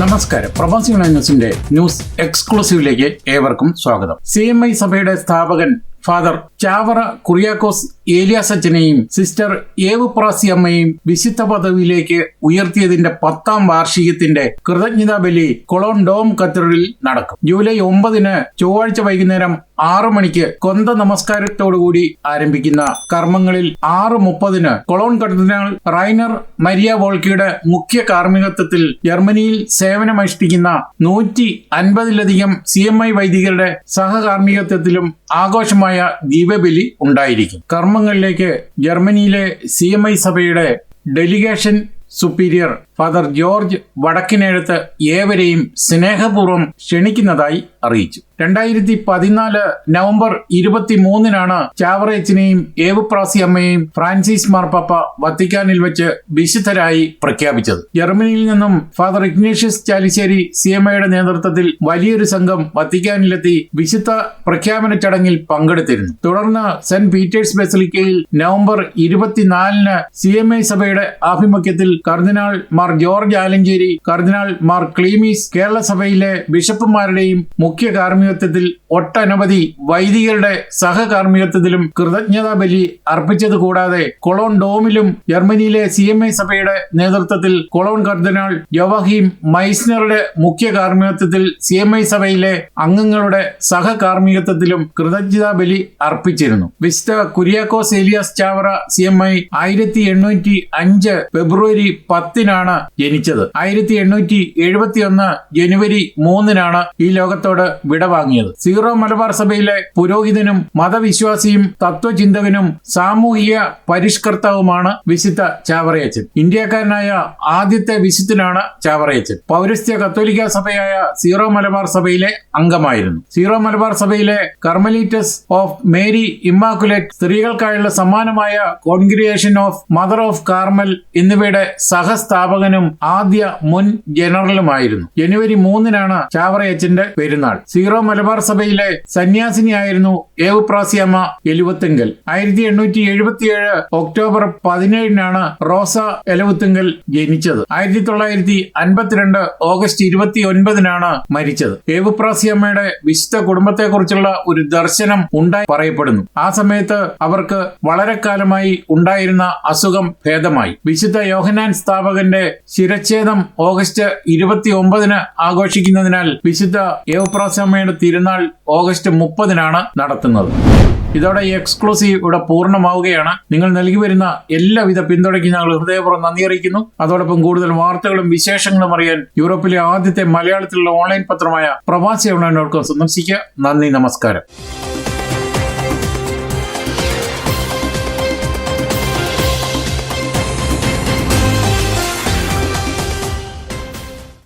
നമസ്കാരം. പ്രവാസി ന്യൂസിന്റെ ന്യൂസ് എക്സ്ക്ലൂസീവിലേക്ക് ഏവർക്കും സ്വാഗതം. സി എം ഐ സഭയുടെ സ്ഥാപകൻ ഫാദർ ചാവറ കുറിയാക്കോസ് ഏലിയാസച്ചനെയും സിസ്റ്റർ ഏവ് പ്രാസി അമ്മയും വിശുദ്ധ പദവിയിലേക്ക് ഉയർത്തിയതിന്റെ പത്താം വാർഷികത്തിന്റെ കൃതജ്ഞതാ ബലി കൊളോൺ ഡോം കത്തറിൽ നടക്കും. ജൂലൈ ഒമ്പതിന് ചൊവ്വാഴ്ച വൈകുന്നേരം ആറു മണിക്ക് കൊന്ത നമസ്കാരത്തോടുകൂടി ആരംഭിക്കുന്ന കർമ്മങ്ങളിൽ ആറ് മുപ്പതിന് കൊളോൺ കർദിനാൾ റൈനർ മരിയ വോൾക്കിയുടെ മുഖ്യ കാർമ്മികത്വത്തിൽ ജർമ്മനിയിൽ സേവനമനുഷ്ഠിക്കുന്ന നൂറ്റി അൻപതിലധികം സി എം ഐ വൈദികരുടെ സഹകാർമ്മികത്വത്തിലും ആഘോഷമായ ദീപബലി ഉണ്ടായിരിക്കും. കർമ്മങ്ങളിലേക്ക് ജർമ്മനിയിലെ സി എം ഐ സഭയുടെ delegation superior father George Vadakkinezhuthu ഏവരെയും സ്നേഹപൂർവം ക്ഷണിക്കുന്നതായി അറിയിച്ചു. രണ്ടായിരത്തി പതിനാല് നവംബർ ഇരുപത്തി മൂന്നിനാണ് ചാവറേച്ചിനെയും ഏവുപ്രാസി അമ്മയെയും ഫ്രാൻസിസ് മാർപ്പാപ്പ വത്തിക്കാനിൽ വെച്ച് വിശുദ്ധരായി പ്രഖ്യാപിച്ചത്. ജർമ്മനിയിൽ നിന്നും ഫാദർ ഇഗ്നേഷ്യസ് ചാലിശ്ശേരി സി എംഐയുടെ നേതൃത്വത്തിൽ വലിയൊരു സംഘം വത്തിക്കാനിലെത്തി വിശുദ്ധ പ്രഖ്യാപന ചടങ്ങിൽ പങ്കെടുത്തിരുന്നു. തുടർന്ന് സെന്റ് പീറ്റേഴ്സ് ബെസലിക്കയിൽ നവംബർ ഇരുപത്തിനാലിന് സി എം ഐ സഭയുടെ ആഭിമുഖ്യത്തിൽ കർദിനാൾ മാർ ജോർജ് ആലഞ്ചേരി കർദിനാൾ മാർ ക്ലീമീസ് കേരള സഭയിലെ ബിഷപ്പുമാരുടെയും മുഖ്യ കാർമ്മികത്വത്തിൽ ഒട്ടനവധി വൈദികരുടെ സഹകാർമ്മികത്വത്തിലും കൃതജ്ഞതാ ബലി അർപ്പിച്ചത് കൂടാതെ കൊളോൺ ഡോമിലും ജർമ്മനിയിലെ സി എം ഐ സഭയുടെ നേതൃത്വത്തിൽ കൊളോൺ കർദിനാൾ ജവഹീം മൈസ്നറുടെ മുഖ്യ കാർമ്മികത്വത്തിൽ സി എം ഐ സഭയിലെ അംഗങ്ങളുടെ സഹകാർമ്മികത്വത്തിലും കൃതജ്ഞതാ ബലി അർപ്പിച്ചിരുന്നു. വിശുദ്ധ Kuriakose Elias Chavara C M I ആയിരത്തി എണ്ണൂറ്റി അഞ്ച് ഫെബ്രുവരി പത്തിനാണ് ജനിച്ചത്. ആയിരത്തി എണ്ണൂറ്റി എഴുപത്തി ഒന്ന് ജനുവരി മൂന്നിനാണ് ഈ ലോകത്തോട് വിടവാങ്ങിയത് സീറോ മലബാർ സഭയിലെ പുരോഹിതനും മതവിശ്വാസിയും തത്വചിന്തകനും സാമൂഹിക പരിഷ്കർത്താവുമാണ് വിശുദ്ധ ചാവറയച്ചൻ. ഇന്ത്യക്കാരനായ ആദ്യത്തെ വിശുദ്ധനാണ് ചാവറയച്ചൻ. പൗരസ്ത്യ കത്തോലിക്ക സഭയായ സീറോ മലബാർ സഭയിലെ അംഗമായിരുന്നു. സീറോ മലബാർ സഭയിലെ കർമലീറ്റസ് ഓഫ് മേരി ഇമ്മാക്കുലേറ്റ് സ്ത്രീകൾക്കായുള്ള സമ്മാനമായ congregation of mother of Carmel എന്നിവയുടെ സഹസ്ഥാപകനും ആദ്യ മുൻ ജനറലുമായിരുന്നു. ജനുവരി മൂന്നിനാണ് ചാവറയച്ചന്റെ പെരുന്നാൾ. സീറോ മലബാർ സഭയിലെ സന്യാസിനിയായിരുന്നു ഏവുപ്രാസിയമ്മ എലുവത്തുങ്കൽ. ആയിരത്തി എണ്ണൂറ്റി എഴുപത്തിയേഴ് ഒക്ടോബർ പതിനേഴിനാണ് റോസ എലവുത്തുങ്കൽ ജനിച്ചത്. ആയിരത്തി തൊള്ളായിരത്തി അൻപത്തിരണ്ട് ഓഗസ്റ്റ് ഇരുപത്തി ഒൻപതിനാണ് മരിച്ചത്. ഏവുപ്രാസിയമ്മയുടെ വിശുദ്ധ കുടുംബത്തെക്കുറിച്ചുള്ള ഒരു ദർശനം ഉണ്ടായി പറയപ്പെടുന്നു. ആ സമയത്ത് അവർക്ക് വളരെ കാലമായി ഉണ്ടായിരുന്ന അസുഖം ഭേദമായി. വിശുദ്ധ യോഹനാൻ സ്ഥാപകന്റെ ശിരച്ഛേദം ഓഗസ്റ്റ് ഇരുപത്തി ഒമ്പതിന് ആഘോഷിക്കുന്നതിനാൽ വിശുദ്ധ യേവപ്രാസമ്മയുടെ തിരുനാൾ ഓഗസ്റ്റ് മുപ്പതിനാണ് നടത്തുന്നത്. ഇതോടെ ഈ എക്സ്ക്ലൂസീവ് ഇവിടെ പൂർണമാവുകയാണ്. നിങ്ങൾ നൽകി വരുന്ന എല്ലാവിധ പിന്തുണയ്ക്കും ഞങ്ങൾ ഹൃദയപൂർവം നന്ദി അറിയിക്കുന്നു. അതോടൊപ്പം കൂടുതൽ വാർത്തകളും വിശേഷങ്ങളും അറിയാൻ യൂറോപ്പിലെ ആദ്യത്തെ മലയാളത്തിലുള്ള ഓൺലൈൻ പത്രമായ പ്രവാസി ഓൺലൈൻ ഡോട്ട് കോം സന്ദർശിക്കുക. നന്ദി നമസ്കാരം.